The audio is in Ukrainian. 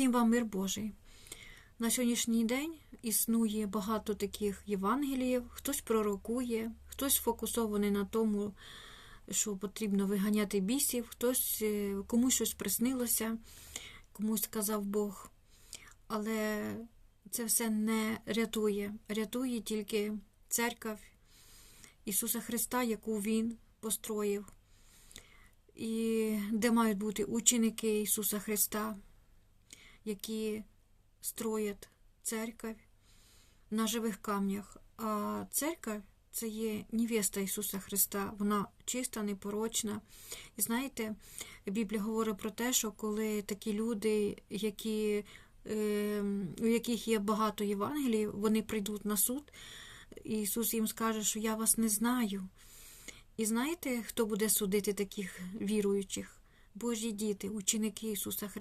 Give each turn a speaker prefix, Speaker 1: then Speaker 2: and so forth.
Speaker 1: Всім вам мир Божий. На сьогоднішній день існує багато таких Євангеліїв, хтось пророкує, хтось фокусований на тому, що потрібно виганяти бісів, хтось е, комусь щось приснилося, комусь сказав Бог. Але це все не рятує. Рятує тільки церква Ісуса Христа, яку Він построїв, і де мають бути ученики Ісуса Христа, які строять церковь на живих камнях. А церковь це є невеста Ісуса Христа, вона чиста, непорочна. І знаєте, Біблія говорить про те, що коли такі люди, які, е, у яких є багато Євангелій, вони прийдуть на суд, і Ісус їм скаже, що я вас не знаю. І знаєте, хто буде судити таких віруючих? Божі діти, ученики Ісуса Христа.